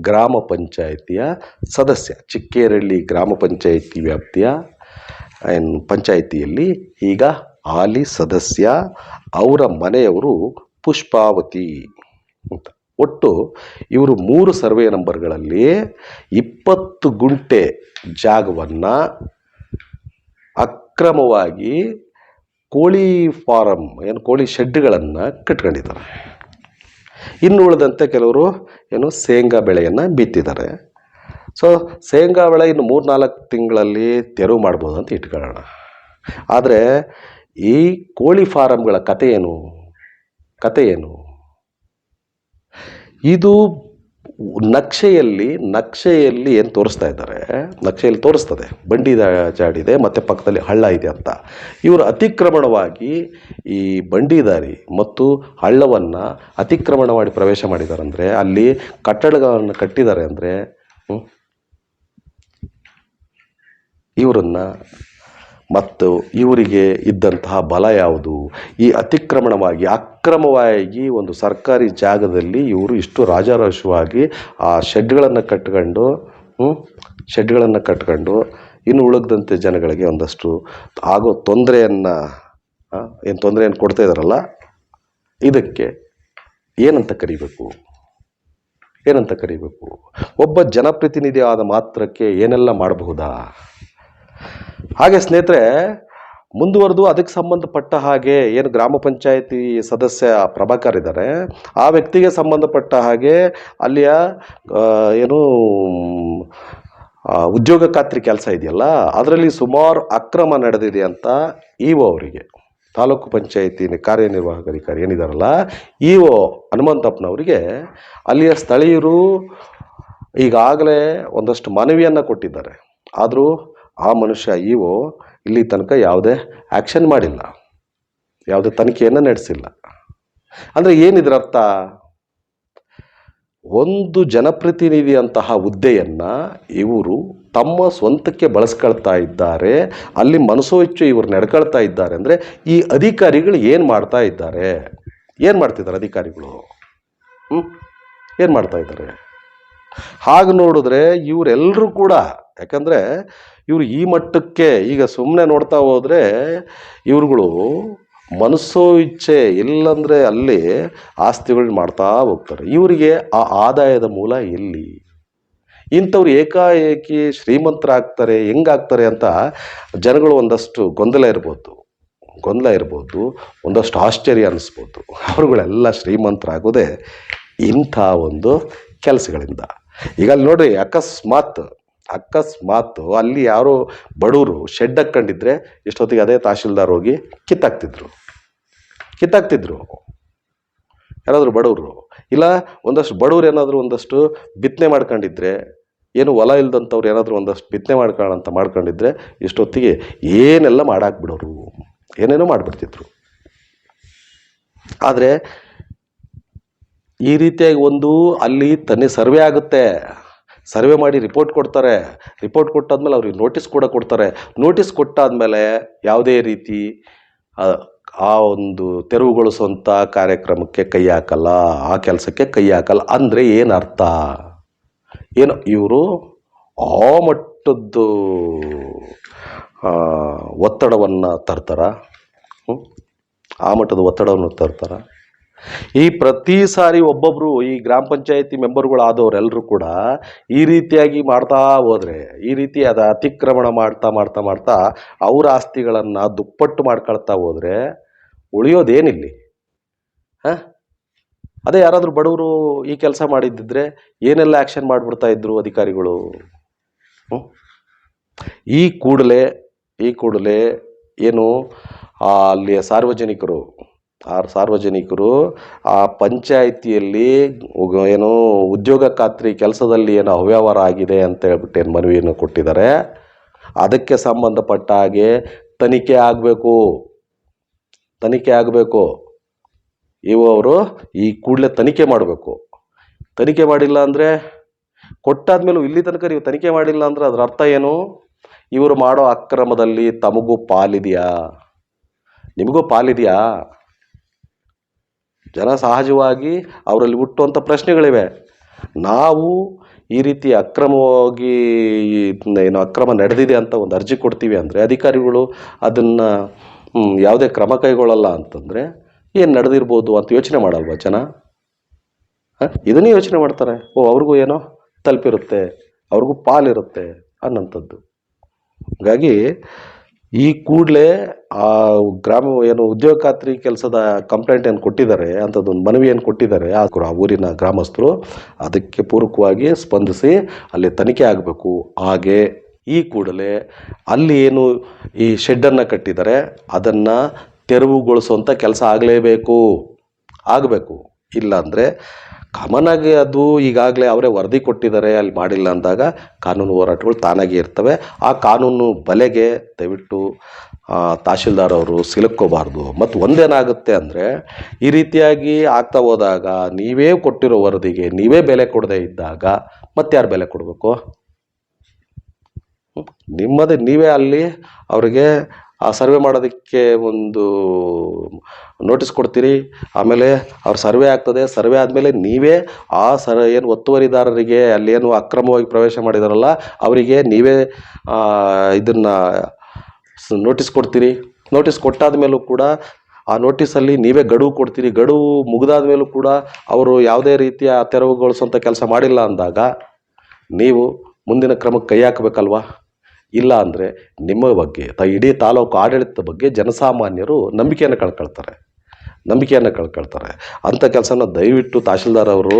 ಗ್ರಾಮ ಪಂಚಾಯಿತಿಯ ಸದಸ್ಯ. ಚಿಕ್ಕೇರಳ್ಳಿ ಗ್ರಾಮ ಪಂಚಾಯಿತಿ ವ್ಯಾಪ್ತಿಯ, ಏನು, ಪಂಚಾಯಿತಿಯಲ್ಲಿ ಈಗ ಹಾಲಿ ಸದಸ್ಯ, ಅವರ ಮನೆಯವರು ಪುಷ್ಪಾವತಿ ಅಂತ. ಒಟ್ಟು ಇವರು ಮೂರು ಸರ್ವೆ ನಂಬರ್ಗಳಲ್ಲಿ ಇಪ್ಪತ್ತು ಗುಂಟೆ ಜಾಗವನ್ನು ಅಕ್ರಮವಾಗಿ ಕೋಳಿ ಫಾರಮ್ ಏನು, ಕೋಳಿ ಶೆಡ್ಗಳನ್ನು ಕಟ್ಕೊಂಡಿದ್ದಾರೆ. ಇನ್ನು ಉಳಿದಂತೆ ಕೆಲವರು ಏನು ಶೇಂಗಾ ಬೆಳೆಯನ್ನು ಬಿತ್ತಿದ್ದಾರೆ. ಸೊ ಶೇಂಗಾ ಬೆಳೆ ಇನ್ನು ಮೂರು ನಾಲ್ಕು ತಿಂಗಳಲ್ಲಿ ತೆರವು ಮಾಡ್ಬೋದು ಅಂತ ಇಟ್ಕೊಳ್ಳೋಣ. ಆದರೆ ಈ ಕೋಳಿ ಫಾರಮ್ಗಳ ಕತೆ ಏನು? ಕತೆ ಏನು? ಇದು ನಕ್ಷೆಯಲ್ಲಿ ನಕ್ಷೆಯಲ್ಲಿ ಏನು ತೋರಿಸ್ತಾ ಇದ್ದಾರೆ? ನಕ್ಷೆಯಲ್ಲಿ ತೋರಿಸ್ತದೆ. ಬಂಡಿ ಜಾಡಿದೆ, ಮತ್ತು ಪಕ್ಕದಲ್ಲಿ ಹಳ್ಳ ಇದೆ ಅಂತ. ಇವರು ಅತಿಕ್ರಮಣವಾಗಿ ಈ ಬಂಡಿದಾರಿ ಮತ್ತು ಹಳ್ಳವನ್ನು ಅತಿಕ್ರಮಣ ಮಾಡಿ ಪ್ರವೇಶ ಮಾಡಿದ್ದಾರೆ ಅಂದರೆ ಅಲ್ಲಿ ಕಟ್ಟಡಗಳನ್ನು ಕಟ್ಟಿದ್ದಾರೆ ಅಂದರೆ ಇವರನ್ನು ಮತ್ತು ಇವರಿಗೆ ಇದ್ದಂತಹ ಬಲ ಯಾವುದು? ಈ ಅತಿಕ್ರಮಣವಾಗಿ, ಅಕ್ರಮವಾಗಿ ಒಂದು ಸರ್ಕಾರಿ ಜಾಗದಲ್ಲಿ ಇವರು ಇಷ್ಟು ರಾಜಾರೋಷವಾಗಿ ಆ ಶೆಡ್ಗಳನ್ನು ಕಟ್ಕೊಂಡು ಶೆಡ್ಗಳನ್ನು ಕಟ್ಕೊಂಡು ಇನ್ನು ಉಳಿದಂತೆ ಜನಗಳಿಗೆ ಒಂದಷ್ಟು ಆಗೋ ತೊಂದರೆಯನ್ನು ಏನು ತೊಂದರೆಯನ್ನು ಕೊಡ್ತಾ ಇದ್ದಾರಲ್ಲ ಇದಕ್ಕೆ ಏನಂತ ಕರಿಬೇಕು? ಏನಂತ ಕರಿಬೇಕು? ಒಬ್ಬ ಜನಪ್ರತಿನಿಧಿ ಆದ ಮಾತ್ರಕ್ಕೆ ಏನೆಲ್ಲ ಮಾಡಬಹುದಾ? ಹಾಗೆ ಸ್ನೇಹಿತರೆ ಮುಂದುವರೆದು ಅದಕ್ಕೆ ಸಂಬಂಧಪಟ್ಟ ಹಾಗೆ ಏನು ಗ್ರಾಮ ಪಂಚಾಯತಿ ಸದಸ್ಯ ಪ್ರಭಾಕರ್ ಇದ್ದಾರೆ. ಆ ವ್ಯಕ್ತಿಗೆ ಸಂಬಂಧಪಟ್ಟ ಹಾಗೆ ಅಲ್ಲಿಯ ಏನು ಉದ್ಯೋಗ ಖಾತ್ರಿ ಕೆಲಸ ಇದೆಯಲ್ಲ, ಅದರಲ್ಲಿ ಸುಮಾರು ಅಕ್ರಮ ನಡೆದಿದೆ ಅಂತ ಇ ಒ ಅವರಿಗೆ, ತಾಲೂಕು ಪಂಚಾಯಿತಿ ಕಾರ್ಯನಿರ್ವಾಹಕ ಅಧಿಕಾರಿ ಏನಿದಾರಲ್ಲ ಇ ಒ ಹನುಮಂತಪ್ಪನವರಿಗೆ ಅಲ್ಲಿಯ ಸ್ಥಳೀಯರು ಈಗಾಗಲೇ ಒಂದಷ್ಟು ಮನವಿಯನ್ನು ಕೊಟ್ಟಿದ್ದಾರೆ. ಆದರೂ ಆ ಮನುಷ್ಯ ಇವು ಇಲ್ಲಿ ತನಕ ಯಾವುದೇ ಆ್ಯಕ್ಷನ್ ಮಾಡಿಲ್ಲ. ಯಾವುದೇ ತನಿಖೆಯನ್ನು ನಡೆಸಿಲ್ಲ. ಅಂದರೆ ಏನಿದ್ರ ಅರ್ಥ? ಒಂದು ಜನಪ್ರತಿನಿಧಿಯಂತಹ ಹುದ್ದೆಯನ್ನು ಇವರು ತಮ್ಮ ಸ್ವಂತಕ್ಕೆ ಬಳಸ್ಕೊಳ್ತಾ ಇದ್ದಾರೆ. ಅಲ್ಲಿ ಮನಸೋಚ್ಚು ಇವರು ನಡ್ಕೊಳ್ತಾ ಇದ್ದಾರೆ. ಅಂದರೆ ಈ ಅಧಿಕಾರಿಗಳು ಏನು ಮಾಡ್ತಾ ಇದ್ದಾರೆ? ಏನು ಮಾಡ್ತಿದ್ದಾರೆ ಅಧಿಕಾರಿಗಳು? ಹ್ಞೂ ಏನು ಮಾಡ್ತಾ ಇದ್ದಾರೆ? ಹಾಗೆ ನೋಡಿದ್ರೆ ಇವರೆಲ್ಲರೂ ಕೂಡ ಯಾಕಂದರೆ ಇವರು ಈ ಮಟ್ಟಕ್ಕೆ ಈಗ ಸುಮ್ಮನೆ ನೋಡ್ತಾ ಹೋದರೆ ಇವರುಗಳು ಮನಸ್ಸೋ ಇಚ್ಛೆ ಇಲ್ಲಂದರೆ ಅಲ್ಲಿ ಆಸ್ತಿಗಳನ್ನ ಮಾಡ್ತಾ ಹೋಗ್ತಾರೆ. ಇವರಿಗೆ ಆ ಆದಾಯದ ಮೂಲ ಎಲ್ಲಿ? ಇಂಥವ್ರು ಏಕಾಏಕಿ ಶ್ರೀಮಂತರಾಗ್ತಾರೆ, ಹೆಂಗಾಗ್ತಾರೆ ಅಂತ ಜನಗಳು ಒಂದಷ್ಟು ಗೊಂದಲ ಇರ್ಬೋದು. ಗೊಂದಲ ಇರ್ಬೋದು, ಒಂದಷ್ಟು ಆಶ್ಚರ್ಯ ಅನ್ನಿಸ್ಬೋದು ಅವರುಗಳೆಲ್ಲ ಶ್ರೀಮಂತರಾಗೋದೇ ಇಂಥ ಒಂದು ಕೆಲಸಗಳಿಂದ. ಈಗ ಅಲ್ಲಿ ನೋಡ್ರಿ ಅಕಸ್ಮಾತ್ ಅಕಸ್ಮಾತ್ ಅಲ್ಲಿ ಯಾರೋ ಬಡವರು ಶೆಡ್ ಹಾಕ್ಕೊಂಡಿದ್ರೆ ಇಷ್ಟೊತ್ತಿಗೆ ಅದೇ ತಹಶೀಲ್ದಾರ್ ಹೋಗಿ ಕಿತ್ತಾಕ್ತಿದ್ರು. ಕಿತ್ತಾಕ್ತಿದ್ರು. ಯಾರಾದರೂ ಬಡವರು ಇಲ್ಲ, ಒಂದಷ್ಟು ಬಡವ್ರು ಏನಾದರೂ ಒಂದಷ್ಟು ಬಿತ್ತನೆ ಮಾಡ್ಕೊಂಡಿದ್ರೆ, ಏನು ಹೊಲ ಇಲ್ದಂಥವ್ರು ಏನಾದರೂ ಒಂದಷ್ಟು ಬಿತ್ತನೆ ಮಾಡ್ಕೊಳ್ಳೋಣ ಅಂತ ಮಾಡ್ಕೊಂಡಿದ್ರೆ ಇಷ್ಟೊತ್ತಿಗೆ ಏನೆಲ್ಲ ಮಾಡಾಕ್ಬಿಡೋರು. ಏನೇನೋ ಮಾಡಿಬಿಡ್ತಿದ್ರು. ಆದರೆ ಈ ರೀತಿಯಾಗಿ ಒಂದು ಅಲ್ಲಿ ತನ್ನೇ ಸರ್ವೆ ಆಗುತ್ತೆ. ಸರ್ವೆ ಮಾಡಿ ರಿಪೋರ್ಟ್ ಕೊಡ್ತಾರೆ. ರಿಪೋರ್ಟ್ ಕೊಟ್ಟಾದ್ಮೇಲೆ ಅವ್ರಿಗೆ ನೋಟಿಸ್ ಕೂಡ ಕೊಡ್ತಾರೆ. ನೋಟಿಸ್ ಕೊಟ್ಟಾದ್ಮೇಲೆ ಯಾವುದೇ ರೀತಿ ಆ, ಒಂದು ತೆರವುಗೊಳಿಸುವಂಥ ಕಾರ್ಯಕ್ರಮಕ್ಕೆ ಕೈ ಹಾಕಲ್ಲ ಆ ಕೆಲಸಕ್ಕೆ ಕೈ ಹಾಕಲ್ಲ ಅಂದರೆ ಏನು ಅರ್ಥ? ಏನು ಇವರು ಆ ಮಟ್ಟದ್ದು ಒತ್ತಡವನ್ನು ತರ್ತಾರ? ಆ ಮಟ್ಟದ ಒತ್ತಡವನ್ನು ತರ್ತಾರ? ಈ ಪ್ರತಿ ಸಾರಿ ಒಬ್ಬೊಬ್ಬರು ಈ ಗ್ರಾಮ ಪಂಚಾಯತಿ ಮೆಂಬರ್ಗಳು ಆದವರೆಲ್ಲರೂ ಕೂಡ ಈ ರೀತಿಯಾಗಿ ಮಾಡ್ತಾ ಹೋದರೆ, ಈ ರೀತಿ ಅದ ಅತಿಕ್ರಮಣ ಮಾಡ್ತಾ ಮಾಡ್ತಾ ಮಾಡ್ತಾ ಅವರ ಆಸ್ತಿಗಳನ್ನು ದುಪ್ಪಟ್ಟು ಮಾಡ್ಕೊಳ್ತಾ ಹೋದರೆ ಉಳಿಯೋದೇನಿಲ್ಲಿ? ಹಾಂ? ಅದೇ ಯಾರಾದರೂ ಬಡವರು ಈ ಕೆಲಸ ಮಾಡಿದ್ದಿದ್ರೆ ಏನೆಲ್ಲ ಆ್ಯಕ್ಷನ್ ಮಾಡಿಬಿಡ್ತಾ ಇದ್ರು ಅಧಿಕಾರಿಗಳು? ಈ ಕೂಡಲೇ ಈ ಕೂಡಲೇ ಏನು ಅಲ್ಲಿಯ ಸಾರ್ವಜನಿಕರು ಆ ಸಾರ್ವಜನಿಕರು ಆ ಪಂಚಾಯಿತಿಯಲ್ಲಿ ಏನು ಉದ್ಯೋಗ ಖಾತ್ರಿ ಕೆಲಸದಲ್ಲಿ ಏನು ಅವ್ಯವಹಾರ ಆಗಿದೆ ಅಂತ ಹೇಳ್ಬಿಟ್ಟು ಏನು ಮನವಿಯನ್ನು ಕೊಟ್ಟಿದ್ದಾರೆ. ಅದಕ್ಕೆ ಸಂಬಂಧಪಟ್ಟ ಹಾಗೆ ತನಿಖೆ ಆಗಬೇಕು. ತನಿಖೆ ಆಗಬೇಕು. ಇವು ಅವರು ಈ ಕೂಡಲೇ ತನಿಖೆ ಮಾಡಬೇಕು. ತನಿಖೆ ಮಾಡಿಲ್ಲ ಅಂದರೆ ಕೊಟ್ಟಾದ್ಮೇಲೂ ಇಲ್ಲಿ ತನಕ ನೀವು ತನಿಖೆ ಮಾಡಿಲ್ಲ ಅಂದರೆ ಅದರ ಅರ್ಥ ಏನು? ಇವರು ಮಾಡೋ ಅಕ್ರಮದಲ್ಲಿ ತಮಗೂ ಪಾಲಿದೆಯಾ? ನಿಮಗೂ ಪಾಲಿದೆಯಾ? ಜನ ಸಹಜವಾಗಿ ಅವರಲ್ಲಿ ಹುಟ್ಟುವಂಥ ಪ್ರಶ್ನೆಗಳಿವೆ. ನಾವು ಈ ರೀತಿ ಅಕ್ರಮವಾಗಿ ಏನು ಅಕ್ರಮ ನಡೆದಿದೆ ಅಂತ ಒಂದು ಅರ್ಜಿ ಕೊಡ್ತೀವಿ ಅಂದರೆ ಅಧಿಕಾರಿಗಳು ಅದನ್ನು ಯಾವುದೇ ಕ್ರಮ ಕೈಗೊಳ್ಳಲ್ಲ ಅಂತಂದರೆ ಏನು ನಡೆದಿರ್ಬೋದು ಅಂತ ಯೋಚನೆ ಮಾಡಲ್ವಾ ಜನ? ಇದನ್ನೇ ಯೋಚನೆ ಮಾಡ್ತಾರೆ. ಓ, ಅವ್ರಿಗೂ ಏನೋ ತಲುಪಿರುತ್ತೆ, ಅವ್ರಿಗೂ ಪಾಲಿರುತ್ತೆ ಅನ್ನೋಂಥದ್ದು ಹಾಗಾಗಿ ಈ ಕೂಡಲೇ ಆ ಗ್ರಾಮ ಏನು ಉದ್ಯೋಗ ಖಾತ್ರಿ ಕೆಲಸದ ಕಂಪ್ಲೇಂಟ್ ಏನು ಕೊಟ್ಟಿದ್ದಾರೆ ಅಂಥದ್ದೊಂದು ಮನವಿ ಏನು ಕೊಟ್ಟಿದ್ದಾರೆ, ಆ ಊರಿನ ಗ್ರಾಮಸ್ಥರು ಅದಕ್ಕೆ ಪೂರಕವಾಗಿ ಸ್ಪಂದಿಸಿ ಅಲ್ಲಿ ತನಿಖೆ ಆಗಬೇಕು. ಹಾಗೆ ಈ ಕೂಡಲೇ ಅಲ್ಲಿ ಏನು ಈ ಶೆಡ್ಡನ್ನು ಕಟ್ಟಿದ್ದಾರೆ, ಅದನ್ನು ತೆರವುಗೊಳಿಸುವಂಥ ಕೆಲಸ ಆಗಲೇಬೇಕು. ಆಗಬೇಕು. ಇಲ್ಲಾಂದರೆ ಕಾಮನಾಗಿ ಅದು ಈಗಾಗಲೇ ಅವರೇ ವರದಿ ಕೊಟ್ಟಿದ್ದಾರೆ, ಅಲ್ಲಿ ಮಾಡಿಲ್ಲ ಅಂದಾಗ ಕಾನೂನು ಹೋರಾಟಗಳು ತಾನಾಗಿ ಇರ್ತವೆ. ಆ ಕಾನೂನು ಬಲೆಗೆ ದಯವಿಟ್ಟು ತಹಶೀಲ್ದಾರ್ ಅವರು ಸಿಲುಕೋಬಾರ್ದು ಮತ್ತು ಒಂದೇನಾಗುತ್ತೆ ಅಂದರೆ, ಈ ರೀತಿಯಾಗಿ ಆಗ್ತಾ ಹೋದಾಗ ನೀವೇ ಕೊಟ್ಟಿರೋ ವರದಿಗೆ ನೀವೇ ಬೆಲೆ ಕೊಡದೇ ಇದ್ದಾಗ ಮತ್ತಾರು ಬೆಲೆ ಕೊಡಬೇಕು? ನಿಮ್ಮದೇ ನೀವೇ ಅಲ್ಲಿ ಅವರಿಗೆ ಆ ಸರ್ವೆ ಮಾಡೋದಕ್ಕೆ ಒಂದು ನೋಟಿಸ್ ಕೊಡ್ತೀರಿ. ಆಮೇಲೆ ಅವ್ರ ಸರ್ವೆ ಆಗ್ತದೆ. ಸರ್ವೆ ಆದಮೇಲೆ ನೀವೇ ಆ ಸರ್, ಏನು ಒತ್ತುವರಿದಾರರಿಗೆ ಅಲ್ಲಿ ಏನು ಅಕ್ರಮವಾಗಿ ಪ್ರವೇಶ ಮಾಡಿದಾರಲ್ಲ, ಅವರಿಗೆ ನೀವೇ ಇದನ್ನು ನೋಟಿಸ್ ಕೊಡ್ತೀರಿ. ನೋಟಿಸ್ ಕೊಟ್ಟಾದ ಮೇಲೂ ಕೂಡ ಆ ನೋಟಿಸಲ್ಲಿ ನೀವೇ ಗಡುವು ಕೊಡ್ತೀರಿ. ಗಡುವು ಮುಗಿದಾದ ಮೇಲೂ ಕೂಡ ಅವರು ಯಾವುದೇ ರೀತಿಯ ತೆರವುಗೊಳಿಸುವಂಥ ಕೆಲಸ ಮಾಡಿಲ್ಲ ಅಂದಾಗ, ನೀವು ಮುಂದಿನ ಕ್ರಮಕ್ಕೆ ಕೈ ಹಾಕಬೇಕಲ್ವಾ? ಇಲ್ಲ ಅಂದರೆ ನಿಮ್ಮ ಬಗ್ಗೆ, ತ ಇಡೀ ತಾಲೂಕು ಆಡಳಿತದ ಬಗ್ಗೆ ಜನಸಾಮಾನ್ಯರು ನಂಬಿಕೆಯನ್ನು ಕಳ್ಕೊಳ್ತಾರೆ. ನಂಬಿಕೆಯನ್ನು ಕಳ್ಕೊಳ್ತಾರೆ. ಅಂಥ ಕೆಲಸನ ದಯವಿಟ್ಟು ತಹಶೀಲ್ದಾರ್ ಅವರು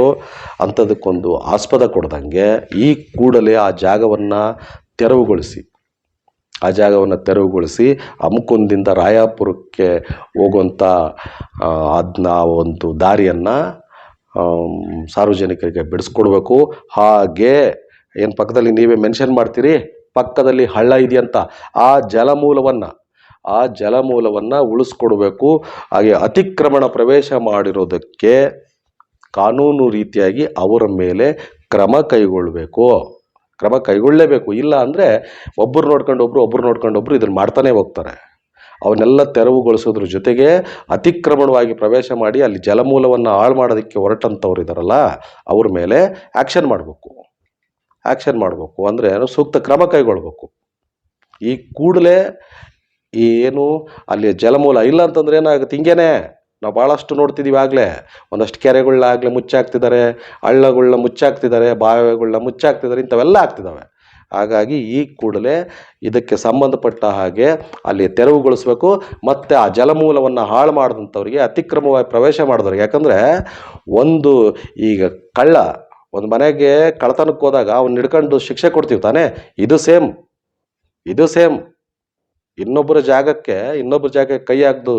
ಅಂಥದಕ್ಕೊಂದು ಆಸ್ಪದ ಕೊಡ್ದಂಗೆ ಈ ಕೂಡಲೇ ಆ ಜಾಗವನ್ನು ತೆರವುಗೊಳಿಸಿ, ಆ ಜಾಗವನ್ನು ತೆರವುಗೊಳಿಸಿ ಅಮುಕುಂದಿಂದ ರಾಯಾಪುರಕ್ಕೆ ಹೋಗುವಂಥ ಅದನ್ನ ಒಂದು ದಾರಿಯನ್ನು ಸಾರ್ವಜನಿಕರಿಗೆ ಬಿಡಿಸ್ಕೊಡ್ಬೇಕು. ಹಾಗೆ, ಏನು ಪಕ್ಕದಲ್ಲಿ ನೀವೇ ಮೆನ್ಷನ್ ಮಾಡ್ತೀರಿ? ಪಕ್ಕದಲ್ಲಿ ಹಳ್ಳ ಇದೆಯಂತ ಆ ಜಲಮೂಲವನ್ನು ಆ ಜಲಮೂಲವನ್ನು ಉಳಿಸ್ಕೊಡ್ಬೇಕು. ಹಾಗೆ ಅತಿಕ್ರಮಣ ಪ್ರವೇಶ ಮಾಡಿರೋದಕ್ಕೆ ಕಾನೂನು ರೀತಿಯಾಗಿ ಅವರ ಮೇಲೆ ಕ್ರಮ ಕೈಗೊಳ್ಳಬೇಕು. ಕ್ರಮ ಕೈಗೊಳ್ಳಲೇಬೇಕು ಇಲ್ಲ ಅಂದರೆ ಒಬ್ಬರು ನೋಡ್ಕೊಂಡೊಬ್ರು ಒಬ್ಬರು ನೋಡ್ಕೊಂಡೊಬ್ರು ಇದನ್ನು ಮಾಡ್ತಾನೆ ಹೋಗ್ತಾರೆ. ಅವನ್ನೆಲ್ಲ ತೆರವುಗೊಳಿಸೋದ್ರ ಜೊತೆಗೆ ಅತಿಕ್ರಮಣವಾಗಿ ಪ್ರವೇಶ ಮಾಡಿ ಅಲ್ಲಿ ಜಲಮೂಲವನ್ನು ಹಾಳು ಮಾಡೋದಕ್ಕೆ ಹೊರಟಂಥವ್ರು ಇದ್ದಾರಲ್ಲ ಅವ್ರ ಮೇಲೆ ಆ್ಯಕ್ಷನ್ ಮಾಡಬೇಕು. ಆ್ಯಕ್ಷನ್ ಮಾಡಬೇಕು. ಅಂದರೆ ಸೂಕ್ತ ಕ್ರಮ ಕೈಗೊಳ್ಬೇಕು. ಈ ಕೂಡಲೇ ಏನು ಅಲ್ಲಿ ಜಲಮೂಲ ಇಲ್ಲ ಅಂತಂದ್ರೆ ಏನಾಗುತ್ತೆ? ಹಿಂಗೇನೆ ನಾವು ಭಾಳಷ್ಟು ನೋಡ್ತಿದ್ದೀವಿ ಆಗಲೇ. ಒಂದಷ್ಟು ಕೆರೆಗಳನ್ನ ಆಗಲೇ ಮುಚ್ಚಾಕ್ತಿದ್ದಾರೆ ಹಳ್ಳಗಳನ್ನ ಮುಚ್ಚಾಕ್ತಿದ್ದಾರೆ ಬಾವಿಗಳನ್ನ ಮುಚ್ಚಾಕ್ತಿದ್ದಾರೆ, ಇಂಥವೆಲ್ಲ ಆಗ್ತಿದ್ದಾವೆ ಹಾಗಾಗಿ ಈ ಕೂಡಲೇ ಇದಕ್ಕೆ ಸಂಬಂಧಪಟ್ಟ ಹಾಗೆ ಅಲ್ಲಿ ತೆರವುಗೊಳಿಸ್ಬೇಕು. ಮತ್ತು ಆ ಜಲಮೂಲವನ್ನು ಹಾಳು ಮಾಡಿದಂಥವ್ರಿಗೆ ಅತಿಕ್ರಮವಾಗಿ ಪ್ರವೇಶ ಮಾಡಿದವ್ರಿಗೆ. ಯಾಕಂದರೆ ಒಂದು ಈಗ ಕಳ್ಳ ಒಂದು ಮನೆಗೆ ಕಳತನಕ್ಕೆ ಹೋದಾಗ ಅವ್ನು ಹಿಡ್ಕೊಂಡು ಶಿಕ್ಷೆ ಕೊಡ್ತೀವಿ ತಾನೇ? ಇದು ಸೇಮ್. ಇದು ಸೇಮ್. ಇನ್ನೊಬ್ಬರ ಜಾಗಕ್ಕೆ ಇನ್ನೊಬ್ಬರ ಜಾಗಕ್ಕೆ ಕೈ ಹಾಕ್ದು,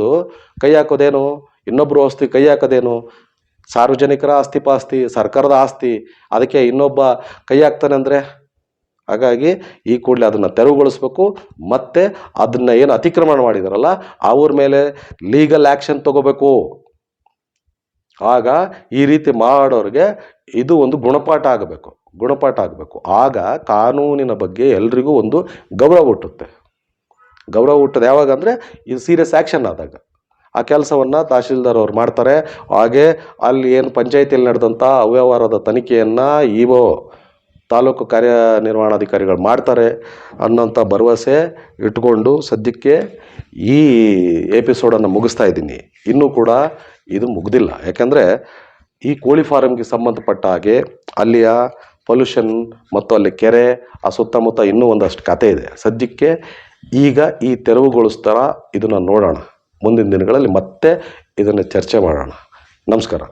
ಕೈ ಹಾಕೋದೇನು? ಇನ್ನೊಬ್ಬರು ಆಸ್ತಿ ಕೈ ಹಾಕೋದೇನು? ಸಾರ್ವಜನಿಕರ ಆಸ್ತಿ ಪಾಸ್ತಿ, ಸರ್ಕಾರದ ಆಸ್ತಿ, ಅದಕ್ಕೆ ಇನ್ನೊಬ್ಬ ಕೈ ಹಾಕ್ತಾನೆ ಅಂದರೆ? ಹಾಗಾಗಿ ಈ ಕೂಡಲೇ ಅದನ್ನು ತೆರವುಗೊಳಿಸ್ಬೇಕು. ಮತ್ತು ಅದನ್ನು ಏನು ಅತಿಕ್ರಮಣ ಮಾಡಿದಾರಲ್ಲ, ಅವ್ರ ಮೇಲೆ ಲೀಗಲ್ ಆ್ಯಕ್ಷನ್ ತಗೋಬೇಕು. ಆಗ ಈ ರೀತಿ ಮಾಡೋರಿಗೆ ಇದು ಒಂದು ಗುಣಪಾಠ ಆಗಬೇಕು ಗುಣಪಾಠ ಆಗಬೇಕು. ಆಗ ಕಾನೂನಿನ ಬಗ್ಗೆ ಎಲ್ರಿಗೂ ಒಂದು ಗೌರವ ಹುಟ್ಟುತ್ತೆ. ಗೌರವ ಹುಟ್ಟೋದು ಯಾವಾಗ ಅಂದರೆ ಇದು ಸೀರಿಯಸ್ ಆ್ಯಕ್ಷನ್ ಆದಾಗ. ಆ ಕೆಲಸವನ್ನು ತಹಶೀಲ್ದಾರ್ ಅವ್ರು ಮಾಡ್ತಾರೆ. ಹಾಗೆ ಅಲ್ಲಿ ಏನು ಪಂಚಾಯತಿಯಲ್ಲಿ ನಡೆದಂಥ ಅವ್ಯವಹಾರದ ತನಿಖೆಯನ್ನು ಇಒ ತಾಲೂಕು ಕಾರ್ಯನಿರ್ವಹಣಾಧಿಕಾರಿಗಳು ಮಾಡ್ತಾರೆ ಅನ್ನೋಂಥ ಭರವಸೆ ಇಟ್ಕೊಂಡು ಸದ್ಯಕ್ಕೆ ಈ ಎಪಿಸೋಡನ್ನು ಮುಗಿಸ್ತಾ ಇದ್ದೀನಿ. ಇನ್ನೂ ಕೂಡ ಇದು ಮುಗ್ದಿಲ್ಲ. ಯಾಕೆಂದರೆ ಈ ಕೋಳಿ ಫಾರಮ್ಗೆ ಸಂಬಂಧಪಟ್ಟ ಹಾಗೆ ಅಲ್ಲಿಯ ಪೊಲ್ಯೂಷನ್ ಮತ್ತು ಅಲ್ಲಿ ಕೆರೆ, ಆ ಸುತ್ತಮುತ್ತ ಇನ್ನೂ ಒಂದಷ್ಟು ಕತೆ ಇದೆ. ಸದ್ಯಕ್ಕೆ ಈಗ ಈ ತೆರವುಗೊಳಿಸ್ತಾರ ಇದನ್ನು ನೋಡೋಣ. ಮುಂದಿನ ದಿನಗಳಲ್ಲಿ ಮತ್ತೆ ಇದನ್ನು ಚರ್ಚೆ ಮಾಡೋಣ. ನಮಸ್ಕಾರ.